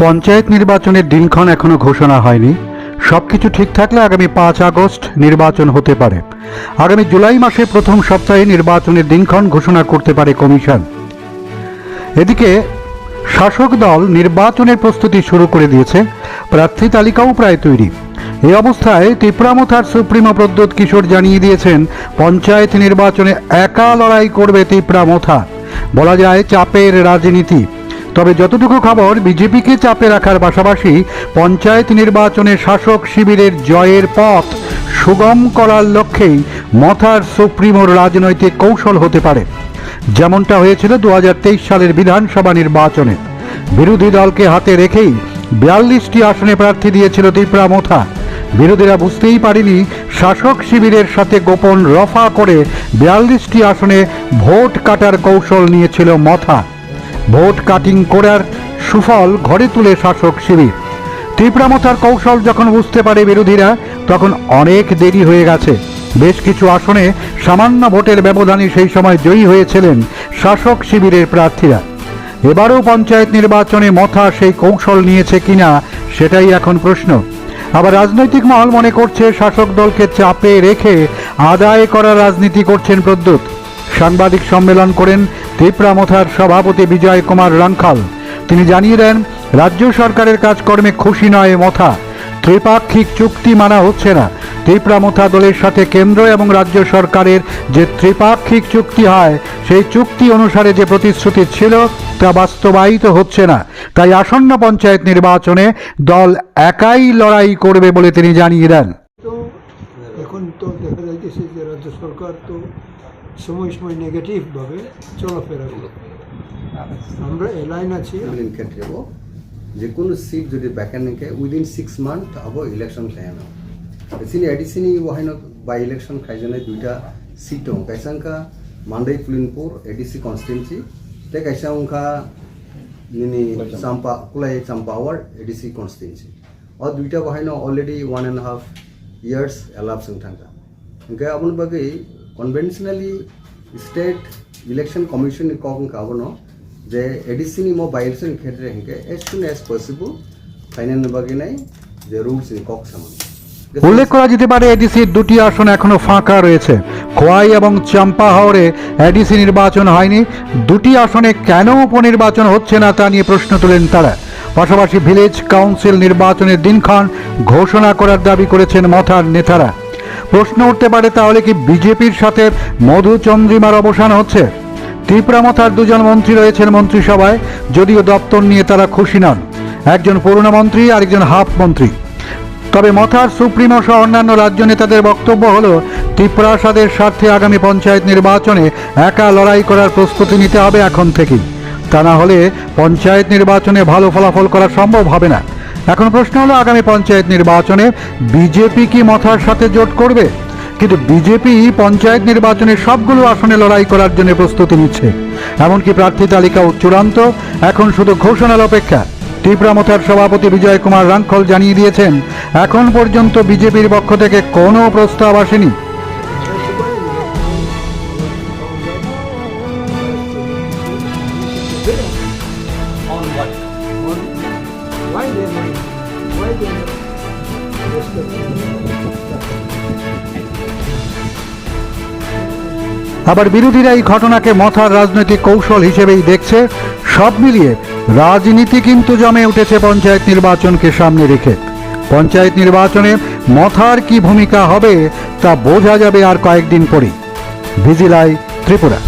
পঞ্চায়েত নির্বাচনের দিনক্ষণ এখনও ঘোষণা হয়নি। সব কিছু ঠিক থাকলে আগামী পাঁচ আগস্ট নির্বাচন হতে পারে। আগামী জুলাই মাসের প্রথম সপ্তাহে নির্বাচনের দিনক্ষণ ঘোষণা করতে পারে কমিশন। এদিকে, শাসক দল নির্বাচনের প্রস্তুতি শুরু করে দিয়েছে। প্রার্থী তালিকাও প্রায় তৈরি। এই অবস্থায় ত্রিপুরামথার সুপ্রিমো প্রদ্যোৎ কিশোর জানিয়ে দিয়েছেন, পঞ্চায়েত নির্বাচনে একা লড়াই করবে ত্রিপুরামথা বলা যায়, চাপের রাজনীতি। তবে যতটুকু খবর, বিজেপিকে চাপে রাখার পাশাপাশি পঞ্চায়েত নির্বাচনে শাসক শিবিরের জয়ের পথ সুগম করার লক্ষ্যেই মথার সুপ্রিমোর রাজনৈতিক কৌশল হতে পারে। যেমনটা হয়েছিল দু হাজার তেইশ সালের বিধানসভা নির্বাচনে। বিরোধী দলকে হাতে রেখেই বিয়াল্লিশটি আসনে প্রার্থী দিয়েছিল ত্রিপুরা মোথা। বিরোধীরা বুঝতেই পারেনি শাসক শিবিরের সাথে গোপন রফা করে বিয়াল্লিশটি আসনে ভোট কাটার কৌশল নিয়েছিল মথা। ভোট কাটিং করার সুফল ঘরে তুলে শাসক শিবির। তীব্রামতার কৌশল যখন বুঝতে পারে বিরোধীরা, তখন অনেক দেরি হয়ে গেছে। বেশ কিছু আসনে সামান্য ভোটের ব্যবধানে সেই সময় জয়ী হয়েছিলেন শাসক শিবিরের প্রার্থীরা। এবারও পঞ্চায়েত নির্বাচনে মথা সেই কৌশল নিয়েছে কিনা, সেটাই এখন প্রশ্ন। আবার রাজনৈতিক মহল মনে করছে, শাসক দলকে চাপে রেখে আদায় করার রাজনীতি করছেন প্রদ্যুৎ। সাংবাদিক সম্মেলন করেন ত্রিপুরা মথার সভাপতি বিজয় কুমার রাঙ্খাল তিনি জানিয়ে দেন, রাজ্য সরকারের কাজকর্মে খুশি নয় মথা। ত্রিপাক্ষিক চুক্তি মানা হচ্ছে না। ত্রিপুরা মথা দলের সাথে কেন্দ্র এবং রাজ্য সরকারের যে ত্রিপাক্ষিক চুক্তি হয়, সেই চুক্তি অনুসারে যে প্রতিশ্রুতি ছিল, তা বাস্তবায়িত হচ্ছে না। তাই আসন্ন পঞ্চায়েত নির্বাচনে দল একাই লড়াই করবে বলে তিনি জানিয়ে দেন। এখন তো দেখা যাইতেছে যে রাজ্য সরকার তো সময় সময় নেগেটিভভাবে চলাফেরা করি। আমরা এলাইন আছি। ক্ষেত্রে যে কোনো সিট যদি ব্যাকেনকে উইদিন সিক্স মান্থ আব ইলেকশন খাই না এসিনি এডিসিনি ওহাইন বাই ইলেকশন খাইজনে দুইটা সিট দं কাইসাংকা মান্ডাই পুলিনপুর এডিসি কনস্টিটুয়েন্সি তে কাইসাংকা নিনি চাম্পা কুলাই চাম্পাওয়ার এডিসি কনস্টিটুয়েন্সি আর দুইটা বাহাইন already one and half years এলাপসং থাকা। ইনকা আপনার বাকি conventionally state election commission kong যে যে এডিসিনি মোবাইলস ইন ক্ষেত্রে হেঁকে as soon as possible final বাগে নাই যে রুলস ইন কক সামান উল্লেখ করা যেতে পারে এডিসির দুটি আসন এখনও ফাঁকা রয়েছে খোয়াই এবং চম্পাহাওড়ে এডিসি নির্বাচন হয়নি দুটি আসনে কেন উপনির্বাচন হচ্ছে না তা নিয়ে প্রশ্ন তোলেন তারা পাশাপাশি ভিলেজ কাউন্সিল নির্বাচনের দিনক্ষণ ঘোষণা করার দাবি করেছেন মথার নেতারা প্রশ্ন উঠতে পারে, তাহলে কি বিজেপির সাথে মধুচন্দ্রিমার অবসান হচ্ছে? ত্রিপুরামথার দুজন মন্ত্রী রয়েছেন মন্ত্রিসভায়, যদিও দপ্তর নিয়ে তারা খুশি নন। একজন পুরনো মন্ত্রী আর একজন হাফ মন্ত্রী। তবে মথার সুপ্রিমো সহ অন্যান্য রাজ্য নেতাদের বক্তব্য হল, ত্রিপ্রাসাদের স্বার্থে আগামী পঞ্চায়েত নির্বাচনে একা লড়াই করার প্রস্তুতি নিতে হবে এখন থেকেই। তা না হলে পঞ্চায়েত নির্বাচনে ভালো ফলাফল করা সম্ভব হবে না। এখন প্রশ্ন হলো, আগামী পঞ্চায়েত নির্বাচনে বিজেপি কি মথার সাথে জোট করবে? কিন্তু বিজেপি পঞ্চায়েত নির্বাচনে সবগুলো আসনে লড়াই করার জন্য প্রস্তুতি নিচ্ছে। এমনকি প্রার্থী তালিকাও চূড়ান্ত এখন শুধু ঘোষণার অপেক্ষা। ত্রিপুরামথার সভাপতি বিজয় কুমার রাঙ্খল জানিয়ে দিয়েছেন, এখন পর্যন্ত বিজেপির পক্ষ থেকে কোনো প্রস্তাব আসেনি। Why? Why? আবার বিরোধীরা এই ঘটনাকে মথার রাজনৈতিক কৌশল হিসেবেই দেখছে সব মিলিয়ে রাজনীতি কিন্তু জমে উঠেছে পঞ্চায়েত নির্বাচনকে সামনে রেখে পঞ্চায়েত নির্বাচনে মথার কি ভূমিকা হবে তা বোঝা যাবে আর কয়েকদিন পরেই ভিজিলাই ত্রিপুরা